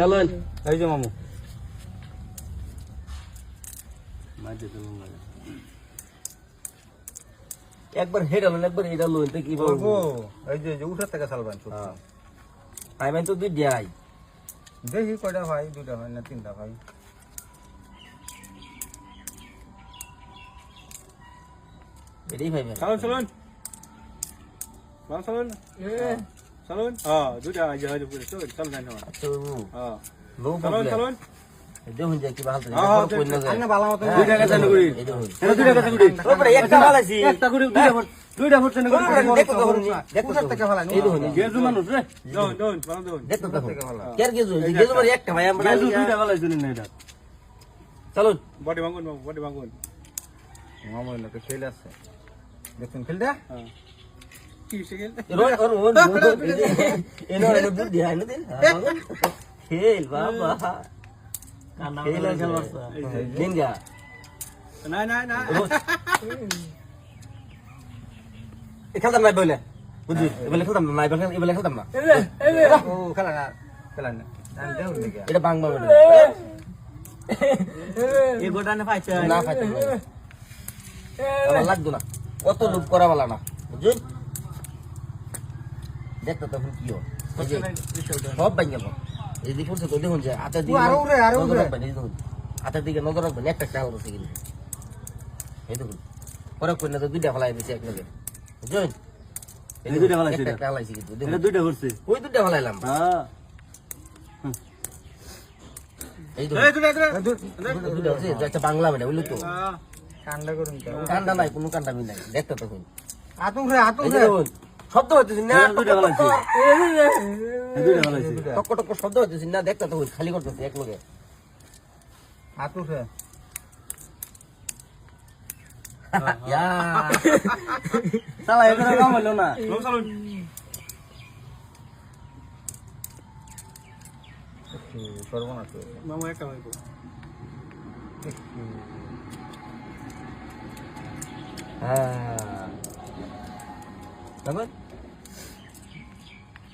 চলেন এই যে মামু একবার হেড হলেন একবার হেড হলেন তো কি বলব বলব এই যে যে উঠার থেকে চালবেন শুধু। হ্যাঁ পাইবেন তো দুই যাই দেখি কয়টা ভাই দুটা ভাই না তিনটা ভাই এটাই পাইবেন চলুন চলুন চলুন চলুন হ্যাঁ দুটা যে হয়তো পুরো চলুন চলুন না আচ্ছা বাবু হ্যাঁ চলুন চলুন দেখুন যে কি আন্না ভালো দুইটা দুইটা কথা গুড়ি ওপরে একটা ভালাইছি একটা গুড়ি দুইটা ফুট দুইটা ফুট না গুড়ি দেখো দেখো দেখো উঠার থেকে ভালো এই দেখুন গেজু মানুষ রে একটা ভাই আমরা দুইটা না এটা চলুন বডি ভাঙুন বাবু বডি ভাঙুন মামু তো আছে দেখুন খেলটা হ্যাঁ খেল বাবা না না না না না না না না এটা বাংলা বলে গোটানে পাইছে না না আমার লাগতো না অত লোভ করা বলা না বুঝলি দেখতো তখন কি হয়? সব বাইন গেল এই পড়ছে তো দেখুন যে হাতের দিকে নজর রাখবেন এই দেখুন হাতের দিকে নজর রাখবেন একটা চাল আছে কিন্তু। এই দেখুন পরে না তো দুইটা ফেলাই দিছে এক লগে বুঝলেন? এই দুইটা ফেলাইছে একটা এটা? কিন্তু এটা দুইটা করছে ওই দুইটা ফেলাইলাম। হ্যাঁ। এই এই দুইটা হচ্ছে একটা বাংলা মানে বুঝলি তো? হ্যাঁ। ঠান্ডা করুন তো। কান্দা নাই কোনো কান্দা মি নাই। দেখতো তখন। আতুম রে আতুম রে। দেখুন শব্দ হইতেছি না দুইটা ফেলাইছে টক টক শব্দ হইতেছি না দেখতো তখন খালি করতেছি এক এখানে কাম না। চলুন চলুন সর্বনাশ হ্যাঁ।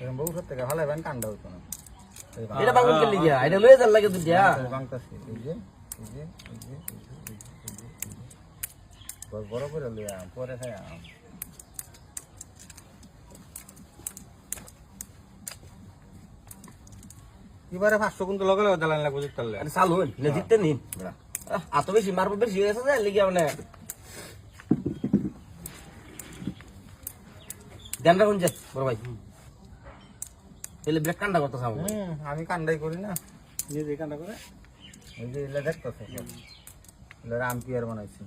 এরকম বহু সব থেকে ভালো এবার ঠান্ডা হতো না। এটা লয়ে যার লাগে বাংতাছে, এই যে, এই যে, এই যে। বড় করে লইয়া পরে খাই এবারে পাঁচশো কিন্তু লগে লগে দালান লাগবে জিততে। আরে চালু হইন না জিততে নিন। এত বেশি মারবো বেশি হয়ে গেছে যে লিগিয়া মানে। ধ্যান রাখুন যে বড় ভাই। তাহলে ব্রেক কান্ডা করতে সামনে আমি কান্দাই করি না নিজে কান্না করে এই যে এগুলা দেখতেছে বানাইছি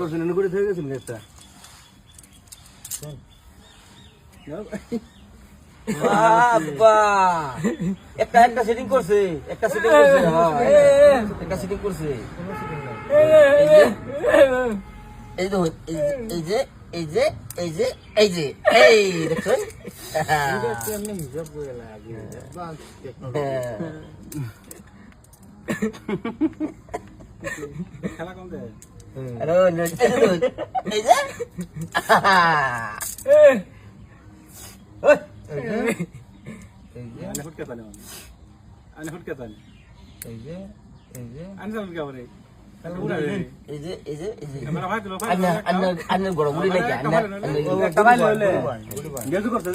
করছেন নুগুড়ি থেকে গেছেন গ্যাসটা বাবা একটা একটা সেটিং করছে একটা সেটিং করছে হ্যাঁ, একটা সেটিং করছে এই যে এই যে এই যে এই যে এই যে এই দেখছেন হ্যাঁ। খেলা কম দেয় আরে এই যে, এই যে ওই, এই যে এই যে আনে ফুটকে তালে মানে আনে ফুটকে তালে এই যে এই যে আনে চালুন কে করে এই যে এই যে এই যে ক্যামেরা ভাই তুলো ভাই আন্না আন্না আন্না বড় বুড়ি নাকি আন্না আন্না- একটা ভাই লইলে গুড বাই গেজু করতে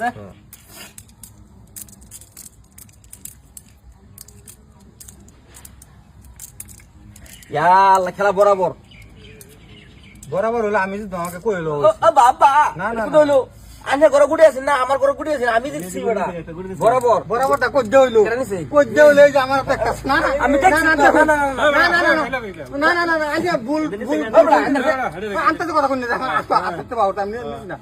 ইয়া বরাবর বরাবর আন্না ঘরে গুড়ি আছে না আমার ঘরে গুড়ি আছে না, আমি দেখছি বেটা বরাবর বরাবরটা কই হইল কেন নিছে? কই হইল যে আমার তো একটা না না আমি না না দেখছি না না, না, না, না, না না না না না না না আজ ভুল ভুল আনতে তো কথা কই না আনতে তো পাওয়া আমি নিছি না